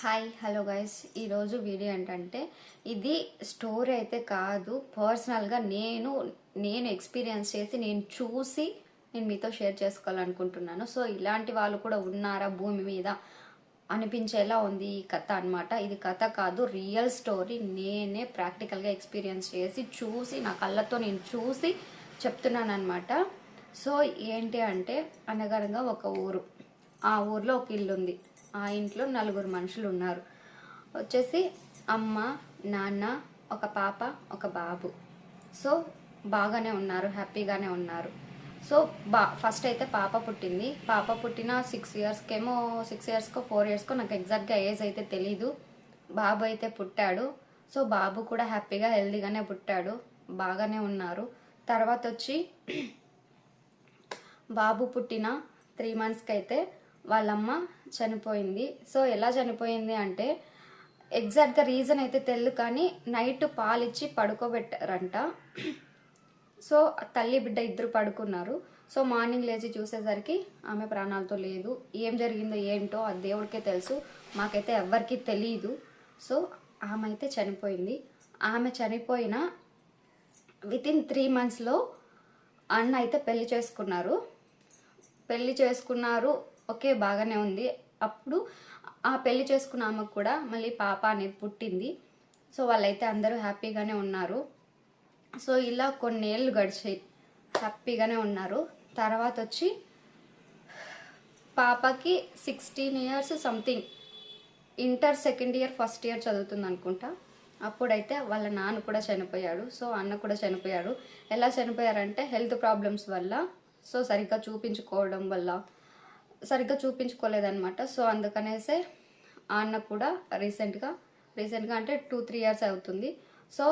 Hi hello guys ఈరోజు video ఏంటంటే ఇది స్టోరీ అయితే కాదు. పర్సనల్గా నేను నేను ఎక్స్పీరియన్స్ చేసి నేను చూసి నేను మీతో షేర్ చేసుకోవాలనుకుంటున్నాను. సో ఇలాంటి వాళ్ళు కూడా ఉన్నారా భూమి మీద? అనిపించేలా ఉంది ఈ కథ అన్నమాట. ఇది కథ కాదు రియల్ స్టోరీ నేనే ప్రాక్టికల్గా ఎక్స్పీరియన్స్ చేసి చూసి నా కళ్ళతో నేను చూసి చెప్తున్నాను అనమాట సో ఏంటి అంటే అనగనగా ఒక ఊరు. ఆ ఊర్లో ఒక ఇల్లు ఉంది ఆ ఇంట్లో నలుగురు మనుషులు ఉన్నారు. వచ్చేసి అమ్మ నాన్న ఒక పాప ఒక బాబు. సో బాగానే ఉన్నారు హ్యాపీగానే ఉన్నారు. సో బా ఫస్ట్ అయితే పాప పుట్టింది. పాప పుట్టిన సిక్స్ ఇయర్స్కేమో సిక్స్ ఇయర్స్కో ఫోర్ ఇయర్స్కో నాకు ఎగ్జాక్ట్గా ఏజ్ అయితే తెలీదు. బాబు అయితే పుట్టాడు. సో బాబు కూడా హ్యాపీగా హెల్దీగానే పుట్టాడు. బాగానే ఉన్నారు. తర్వాత వచ్చి బాబు పుట్టిన త్రీ మంత్స్కి అయితే వాళ్ళమ్మ చనిపోయింది. సో ఎలా చనిపోయింది అంటే ఎగ్జాక్ట్గా రీజన్ అయితే తెలియదు కానీ నైట్ పాలిచ్చి పడుకోబెట్టారంట. సో తల్లి బిడ్డ ఇద్దరు పడుకున్నారు. సో మార్నింగ్ లేచి చూసేసరికి ఆమె ప్రాణాలతో లేదు. ఏం జరిగిందో ఏంటో ఆ దేవుడికే తెలుసు. మాకైతే ఎవ్వరికీ తెలియదు సో ఆమె అయితే చనిపోయింది. ఆమె చనిపోయిన విత్ ఇన్ త్రీ మంత్స్లో అన్న అయితే పెళ్ళి చేసుకున్నారు. పెళ్ళి చేసుకున్నారు. ఓకే బాగానే ఉంది. అప్పుడు ఆ పెళ్ళి చేసుకున్న ఆమెకు కూడా మళ్ళీ పాప అనేది పుట్టింది. సో వాళ్ళైతే అందరూ హ్యాపీగానే ఉన్నారు. సో ఇలా కొన్నేళ్ళు గడిచాయి. హ్యాపీగానే ఉన్నారు. తర్వాత వచ్చి పాపకి sixteen years something. Inter second year first year చదువుతుంది అనుకుంటా. అప్పుడైతే వాళ్ళ నాన్న కూడా చనిపోయాడు. సో అన్న కూడా చనిపోయాడు. ఎలా చనిపోయారంటే హెల్త్ ప్రాబ్లమ్స్ వల్ల. సో సరిగ్గా చూపించుకోవడం వల్ల. సరిగ్గా చూపించుకోలేదనమాట సో అందుకనేసే ఆ అన్న కూడా రీసెంట్గా రీసెంట్గా అంటే టూ త్రీ ఇయర్స్ అవుతుంది. సో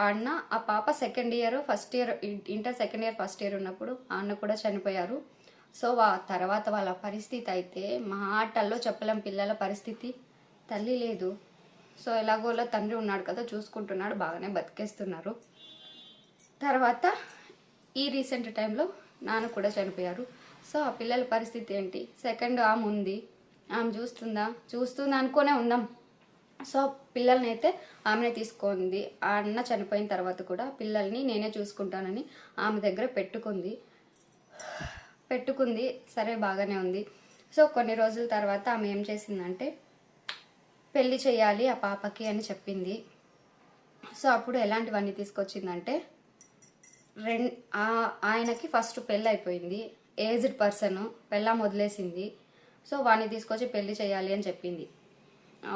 ఆ అన్న ఆ పాప second year first year inter second year first year ఉన్నప్పుడు ఆ అన్న కూడా చనిపోయారు. సో వా తర్వాత వాళ్ళ పరిస్థితి అయితే మాటల్లో చెప్పలేం పిల్లల పరిస్థితి. తల్లి లేదు. సో ఎలాగోలా తండ్రి ఉన్నాడు కదా చూసుకుంటున్నాడు బాగానే బతికేస్తున్నారు. తర్వాత ఈ రీసెంట్ టైంలో నాన్న కూడా చనిపోయారు. సో ఆ పిల్లల పరిస్థితి ఏంటి? సెకండ్ ఆమె ఉంది. ఆమె చూస్తుందా? చూస్తుందా అనుకునే ఉన్నాం సో పిల్లల్ని అయితే ఆమెనే తీసుకుంది. ఆ అన్న చనిపోయిన తర్వాత కూడా పిల్లల్ని నేనే చూసుకుంటానని ఆమె దగ్గర పెట్టుకుంది. పెట్టుకుంది. సరే బాగానే ఉంది. సో కొన్ని రోజుల తర్వాత ఆమె ఏం చేసిందంటే పెళ్ళి చేయాలి ఆ పాపకి అని చెప్పింది. సో అప్పుడు ఎలాంటివన్నీ తీసుకొచ్చిందంటే రెం ఆ- ఆయనకి ఫస్ట్ పెళ్ళి అయిపోయింది ఏజ్డ్ పర్సన్ పెళ్ళాం వదిలేసింది. సో వాడిని తీసుకొచ్చి పెళ్ళి చేయాలి అని చెప్పింది.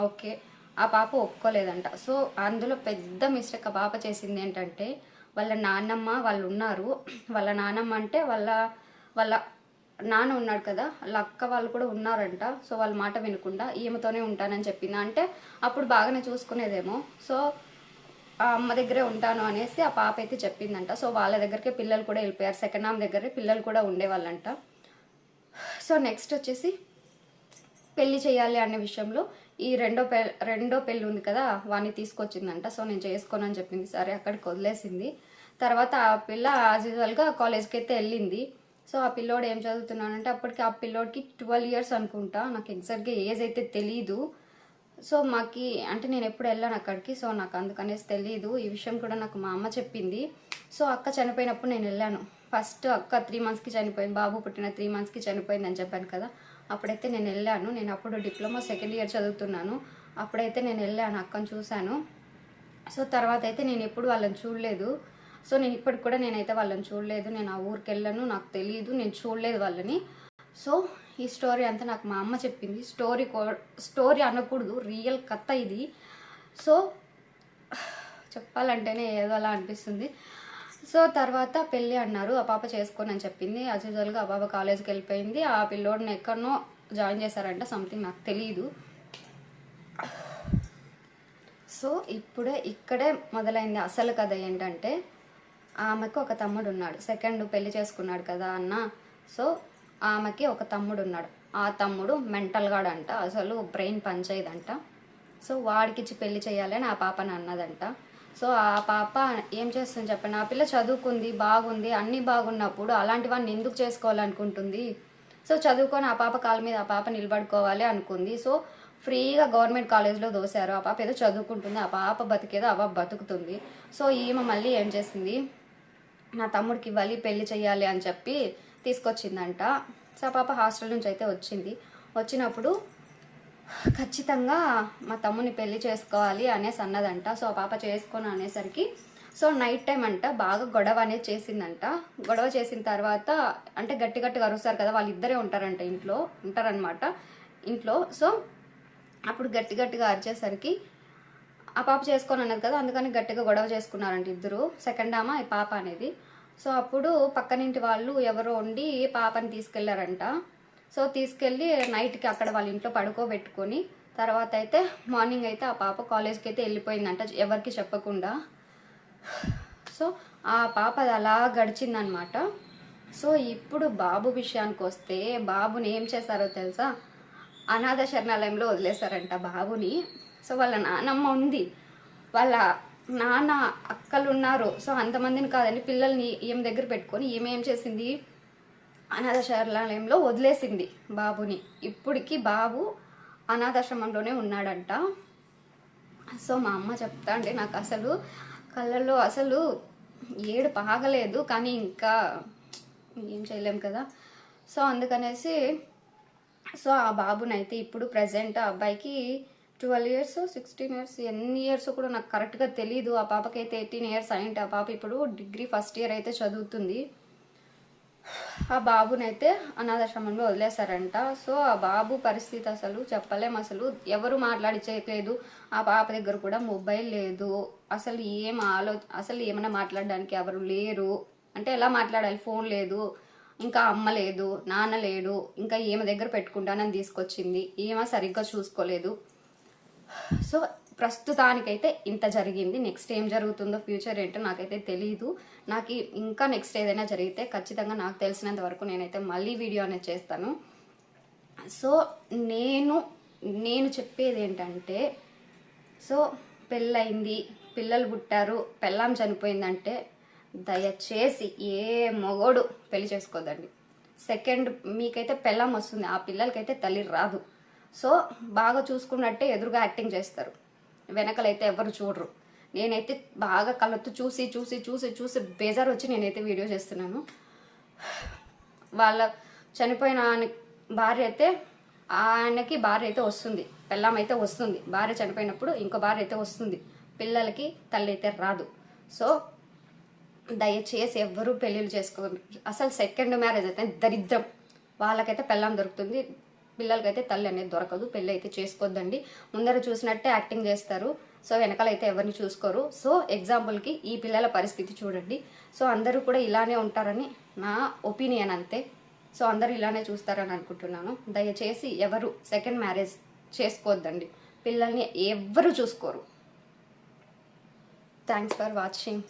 ఓకే. ఆ పాప ఒప్పుకోలేదంట. సో అందులో పెద్ద మిస్టేక్ ఆ పాప చేసింది ఏంటంటే వాళ్ళ నాన్నమ్మ వాళ్ళు ఉన్నారు. వాళ్ళ నాన్నమ్మ అంటే వాళ్ళ వాళ్ళ నాన్న ఉన్నాడు కదా వాళ్ళ అక్క వాళ్ళు కూడా ఉన్నారంట. సో వాళ్ళ మాట వినకుండా ఈమెతోనే ఉంటానని చెప్పింది. అంటే అప్పుడు బాగానే చూసుకునేదేమో. సో అమ్మ దగ్గరే ఉంటాను అనేసి ఆ పాప అయితే చెప్పిందంట. సో వాళ్ళ దగ్గరికి పిల్లలు కూడా వెళ్ళిపోయారు. సెకండ్ ఆమె దగ్గరే పిల్లలు కూడా ఉండేవాళ్ళంట. సో నెక్స్ట్ వచ్చేసి పెళ్ళి చేయాలి అనే విషయంలో ఈ రెండో పె రెండో పెళ్ళి ఉంది కదా వాడిని తీసుకొచ్చిందంట. సో నేను చేసుకోను అని చెప్పింది. సరే అక్కడికి వదిలేసింది. తర్వాత ఆ పిల్ల యాజ్ యూజువల్గా కాలేజ్కి అయితే వెళ్ళింది. సో ఆ పిల్లోడు ఏం చదువుతున్నానంటే అప్పటికి ఆ పిల్లోడికి ట్వెల్వ్ ఇయర్స్ అనుకుంటా. నాకు ఎగ్జాక్ట్గా ఏజ్ అయితే తెలీదు. సో మాకి అంటే నేను ఎప్పుడు వెళ్ళాను అక్కడికి సో నాకు అందుకనేసి తెలియదు ఈ విషయం కూడా నాకు మా అమ్మ చెప్పింది. సో అక్క చనిపోయినప్పుడు నేను వెళ్ళాను. ఫస్ట్ అక్క త్రీ మంత్స్కి చనిపోయింది బాబు పుట్టిన త్రీ మంత్స్కి చనిపోయింది అని చెప్పాను కదా. అప్పుడైతే నేను వెళ్ళాను. నేను అప్పుడు డిప్లొమా సెకండ్ ఇయర్ చదువుతున్నాను. అప్పుడైతే నేను వెళ్ళాను అక్కని చూశాను. సో తర్వాత అయితే నేను ఎప్పుడు వాళ్ళని చూడలేదు. సో నేను ఇప్పటికి కూడా నేనైతే వాళ్ళని చూడలేదు. నేను ఆ ఊరికి వెళ్ళాను నాకు తెలియదు నేను చూడలేదు వాళ్ళని. సో ఈ స్టోరీ అంతా నాకు మా అమ్మ చెప్పింది. స్టోరీ స్టోరీ అనకూడదు. రియల్ కథ ఇది. సో చెప్పాలంటేనే ఏదో అలా అనిపిస్తుంది. సో తర్వాత పెళ్ళి అన్నారు. ఆ పాప చేసుకొని అని చెప్పింది. యాజ్ యూజువల్గా ఆ పాప కాలేజ్కి వెళ్ళిపోయింది. ఆ పిల్లోడిని ఎక్కడనో జాయిన్ చేశారంట. సంథింగ్ నాకు తెలియదు సో ఇప్పుడే ఇక్కడే మొదలైంది అసలు కథ ఏంటంటే ఆమెకు ఒక తమ్ముడు ఉన్నాడు. సెకండ్ పెళ్ళి చేసుకున్నాడు కదా అన్న. సో ఆమెకి ఒక తమ్ముడు ఉన్నాడు ఆ తమ్ముడు మెంటల్గాడంట అసలు బ్రెయిన్ పనిచేయదంట సో వాడికిచ్చి పెళ్ళి చేయాలని ఆ పాపని అన్నదంట. సో ఆ పాప ఏం చేస్తుంది చెప్పండి? ఆ పిల్ల చదువుకుంది బాగుంది అన్నీ బాగున్నప్పుడు అలాంటి వాడిని ఎందుకు చేసుకోవాలనుకుంటుంది? సో చదువుకొని ఆ పాప కాళ్ళ మీద ఆ పాప నిలబడుకోవాలి అనుకుంది. సో ఫ్రీగా గవర్నమెంట్ కాలేజ్లో దోశారు. ఆ పాప ఏదో చదువుకుంటుంది ఆ పాప బతికేదో ఆ పాప బతుకుతుంది. సో ఈమె మళ్ళీ ఏం చేసింది? నా తమ్ముడికి ఇవ్వాలి పెళ్ళి చేయాలి అని చెప్పి తీసుకొచ్చిందంట. సో ఆ పాప హాస్టల్ నుంచి అయితే వచ్చింది. వచ్చినప్పుడు ఖచ్చితంగా మా తమ్ముని పెళ్ళి చేసుకోవాలి అనేసి అన్నదంట. సో ఆ పాప చేసుకొని అనేసరికి సో నైట్ టైం అంట బాగా గొడవ అనేది చేసిందంట. గొడవ చేసిన తర్వాత అంటే గట్టి గట్టిగా అరుస్తారు కదా వాళ్ళు ఇద్దరే ఉంటారంట ఇంట్లో ఉంటారనమాట ఇంట్లో. సో అప్పుడు గట్టి గట్టిగా అరిచేసరికి ఆ పాప చేసుకొని అన్నది కదా అందుకని గట్టిగా గొడవ చేసుకున్నారంట ఇద్దరు. సెకండ్ ఆమె ఈ పాప అనేది. సో అప్పుడు పక్కనింటి వాళ్ళు ఎవరో ఉండి పాపని తీసుకెళ్ళారంట. సో తీసుకెళ్ళి నైట్కి అక్కడ వాళ్ళ ఇంట్లో పడుకోబెట్టుకొని తర్వాత అయితే మార్నింగ్ అయితే ఆ పాప కాలేజ్కి అయితే వెళ్ళిపోయిందంట ఎవరికి చెప్పకుండా. సో ఆ పాప అది అలా గడిచిందనమాట. సో ఇప్పుడు బాబు విషయానికి వస్తే బాబుని ఏం చేశారో తెలుసా? అనాథ శరణాలయంలో వదిలేశారంట బాబుని. సో వాళ్ళ నానమ్మ ఉంది. వాళ్ళ నాన్న అక్కలు ఉన్నారు సో అంతమందిని కాదండి పిల్లల్ని ఈమె దగ్గర పెట్టుకొని ఈమె ఏం చేసింది? అనాథ శరణాలయంలో వదిలేసింది బాబుని. ఇప్పటికి బాబు అనాథాశ్రమంలోనే ఉన్నాడంట. సో మా అమ్మ చెప్తా అంటే నాకు అసలు కళ్ళల్లో అసలు ఏడు పాగలేదు కానీ ఇంకా ఏం చేయలేం కదా. సో అందుకనేసి సో ఆ బాబునైతే ఇప్పుడు ప్రజెంట్ ఆ అబ్బాయికి ట్వెల్వ్ ఇయర్స్ సిక్స్టీన్ ఇయర్స్ ఎన్ని ఇయర్స్ కూడా నాకు కరెక్ట్గా తెలియదు ఆ పాపకైతే ఎయిటీన్ ఇయర్స్ అయింటే ఆ పాప ఇప్పుడు డిగ్రీ ఫస్ట్ ఇయర్ అయితే చదువుతుంది. ఆ బాబునైతే అనాథాశ్రమంలో వదిలేశారంట. సో ఆ బాబు పరిస్థితి అసలు చెప్పలేం అసలు. ఎవరు మాట్లాడిచేయలేదు ఆ పాప దగ్గర కూడా మొబైల్ లేదు. అసలు ఏం ఆలో అసలు ఏమైనా మాట్లాడడానికి ఎవరు లేరు. అంటే ఎలా మాట్లాడాలి? ఫోన్ లేదు. ఇంకా అమ్మ లేదు. నాన్న లేడు. ఇంకా ఈమె దగ్గర పెట్టుకుంటానని తీసుకొచ్చింది. ఈమె సరిగ్గా చూసుకోలేదు. సో ప్రస్తుతానికైతే ఇంత జరిగింది. నెక్స్ట్ ఏం జరుగుతుందో ఫ్యూచర్ ఏంటో నాకైతే తెలియదు నాకు ఇంకా నెక్స్ట్ ఏదైనా జరిగితే ఖచ్చితంగా నాకు తెలిసినంత వరకు నేనైతే మళ్ళీ వీడియో అనేది చేస్తాను. సో నేను నేను చెప్పేది ఏంటంటే సో పెళ్ళయింది పిల్లలు పుట్టారు పెళ్ళాం చనిపోయిందంటే దయచేసి ఏ మొగోడు పెళ్ళి చేసుకోదండి. సెకండ్ మీకైతే పెళ్ళాం వస్తుంది ఆ పిల్లలకైతే తల్లి రాదు. సో బాగా చూసుకున్నట్టే ఎదురుగా యాక్టింగ్ చేస్తారు. వెనకలైతే ఎవరు చూడరు. నేనైతే బాగా కళ్ళతో చూసి చూసి చూసి చూసి బేజారు వచ్చి నేనైతే వీడియో చేస్తున్నాను. వాళ్ళ చనిపోయిన ఆయన- భార్య అయితే ఆయనకి భార్య అయితే వస్తుంది. పెళ్ళాం అయితే వస్తుంది. భార్య చనిపోయినప్పుడు ఇంకో భార్య అయితే వస్తుంది. పిల్లలకి తల్లి అయితే రాదు. సో దయచేసి ఎవ్వరూ పెళ్ళిళ్ళు చేసుకోరు అసలు సెకండ్ మ్యారేజ్ అయితే దరిద్రం. వాళ్ళకైతే పెళ్ళాం దొరుకుతుంది. పిల్లలకైతే తల్లి అనేది దొరకదు పెళ్ళి అయితే చేసుకోవద్దండి ముందర చూసినట్టే యాక్టింగ్ చేస్తారు. సో వెనకాలైతే ఎవరిని చూసుకోరు. సో ఎగ్జాంపుల్కి ఈ పిల్లల పరిస్థితి చూడండి. సో అందరూ కూడా ఇలానే ఉంటారని నా ఒపీనియన్ అంతే. సో అందరూ ఇలానే చూస్తారని అనుకుంటున్నాను. దయచేసి ఎవరు సెకండ్ మ్యారేజ్ చేసుకోవద్దండి పిల్లల్ని ఎవ్వరు చూసుకోరు. Thanks for watching.